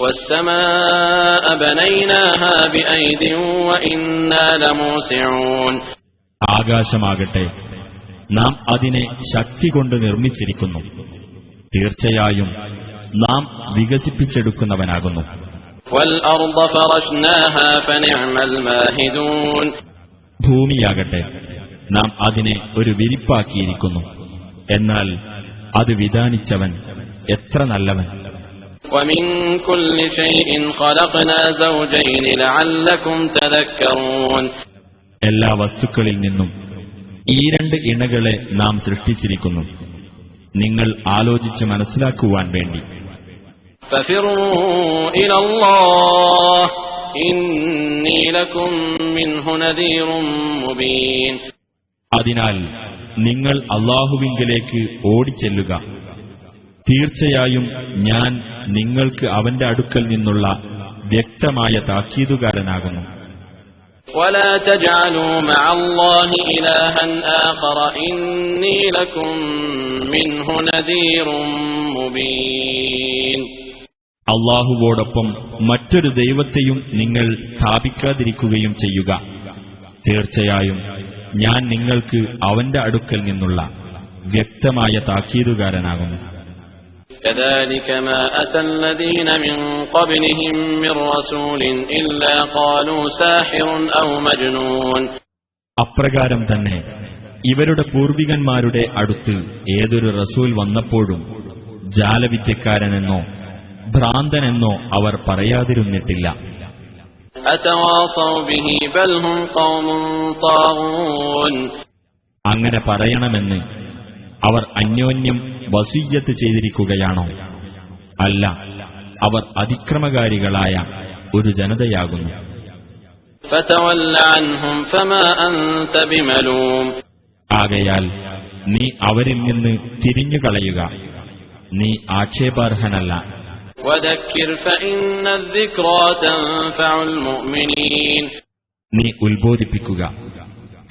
والسماء بنيناها بأيد وإنا لموسعون ആകാശമാകട്ടെ നാം അതിനെ ശക്തി കൊണ്ട് നിർമ്മിച്ചിരിക്കുന്നു തീർച്ചയായും നാം വികസിപ്പിച്ചെടുക്കുന്നവനാകുന്നു والأرض فرشناها فنعم الماهدون ഭൂമിയാകട്ടെ നാം അതിനെ ഒരു വിരിപ്പാക്കിയിരിക്കുന്നു എന്നാൽ അത് വിധാനിച്ചവൻ എത്ര നല്ലവൻ ومن كل شيء خلقنا زوجين لعلكم تذكرون എല്ലാ വസ്തുക്കളിൽ നിന്നും ഈ രണ്ട് ഇണകളെ നാം സൃഷ്ടിച്ചിരിക്കുന്നു നിങ്ങൾ ആലോചിച്ച് മനസ്സിലാക്കുവാൻ വേണ്ടി ففروا إلى الله إني لكم منه نذير مبين അതിനാൽ നിങ്ങൾ അള്ളാഹുവിങ്കിലേക്ക് ഓടിച്ചെല്ലുക തീർച്ചയായും ഞാൻ നിങ്ങൾക്ക് അവന്റെ അടുക്കൽ നിന്നുള്ള വ്യക്തമായ താക്കീതുകാരനാകുന്നു. അള്ളാഹുവോടൊപ്പം മറ്റൊരു ദൈവത്തെയും നിങ്ങൾ സ്ഥാപിക്കാതിരിക്കുകയും ചെയ്യുക. തീർച്ചയായും ഞാൻ നിങ്ങൾക്ക് അവന്റെ അടുക്കൽ നിന്നുള്ള വ്യക്തമായ താക്കീതുകാരനാകുന്നു. كذلك ما أتى الذين من قبلهم من رسول إلا قالوا ساحر أو مجنون അപ്രകാരം തന്നെ ഇവരുടെ പൂർവികന്മാരുടെ അടുത്ത് ഏതൊരു റസൂൽ വന്നപ്പോഴും ജാലവിദ്യക്കാരനെന്നോ ഭ്രാന്തനെന്നോ അവർ പറയാതിരുന്നിട്ടില്ല أتواصوا به بل هم قوم طاغون അങ്ങനെ പറയണമെന്ന് അവർ അന്യോന്യം വസീയത്ത് ചെയ്തിരിക്കുകയാണോ? അല്ല അവർ അതിക്രമകാരികളായ ഒരു ജനതയാകുന്നു. ആകയാൽ നീ അവരിൽ നിന്ന് തിരിഞ്ഞുകളയുക നീ ആക്ഷേപാർഹനല്ല. നീ ഉത്ബോധിപ്പിക്കുക.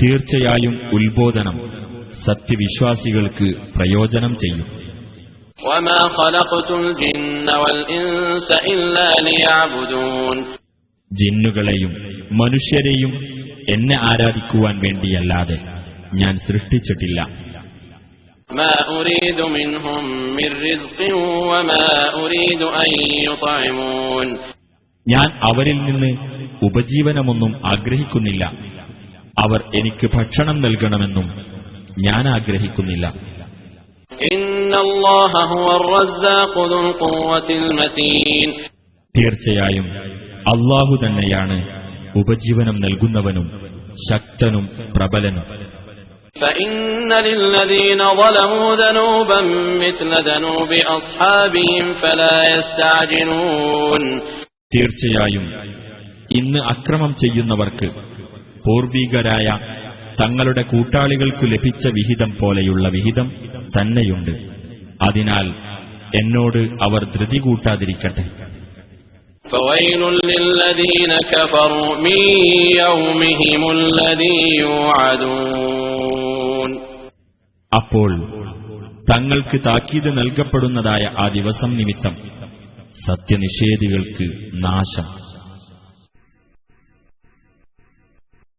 തീർച്ചയായും ഉത്ബോധനം. സത്യവിശ്വാസികൾക്ക് പ്രയോജനം ചെയ്യും. ജിന്നുകളെയും മനുഷ്യരെയും എന്നെ ആരാധിക്കുവാൻ വേണ്ടിയല്ലാതെ ഞാൻ സൃഷ്ടിച്ചിട്ടില്ല. ഞാൻ അവരിൽ നിന്ന് ഉപജീവനമൊന്നും ആഗ്രഹിക്കുന്നില്ല. അവർ എനിക്ക് ഭക്ഷണം നൽകണമെന്നും ഞാൻ ആഗ്രഹിക്കുന്നില്ല إن الله هو الرزاق ذو القوة المتين തീർച്ചയായും അള്ളാഹു തന്നെയാണ് ഉപജീവനം നൽകുന്നവനും ശക്തനും പ്രബലനും فإن للذين ظلموا ذنوبا مثل ذنوب أصحابهم فلا يستعجلون തീർച്ചയായും ഇന്ന് അക്രമം ചെയ്യുന്നവർക്ക് പൂർവികരായ തങ്ങളുടെ കൂട്ടാളികൾക്കു ലഭിച്ച വിഹിതം പോലെയുള്ള വിഹിതം തന്നെയുണ്ട്. അതിനാൽ എന്നോട് അവർ ധൃതി കൂട്ടാതിരിക്കട്ടെ. അപ്പോൾ തങ്ങൾക്ക് താക്കീത് നൽകപ്പെടുന്നതായ ആ ദിവസം നിമിത്തം സത്യനിഷേധികൾക്ക് നാശം.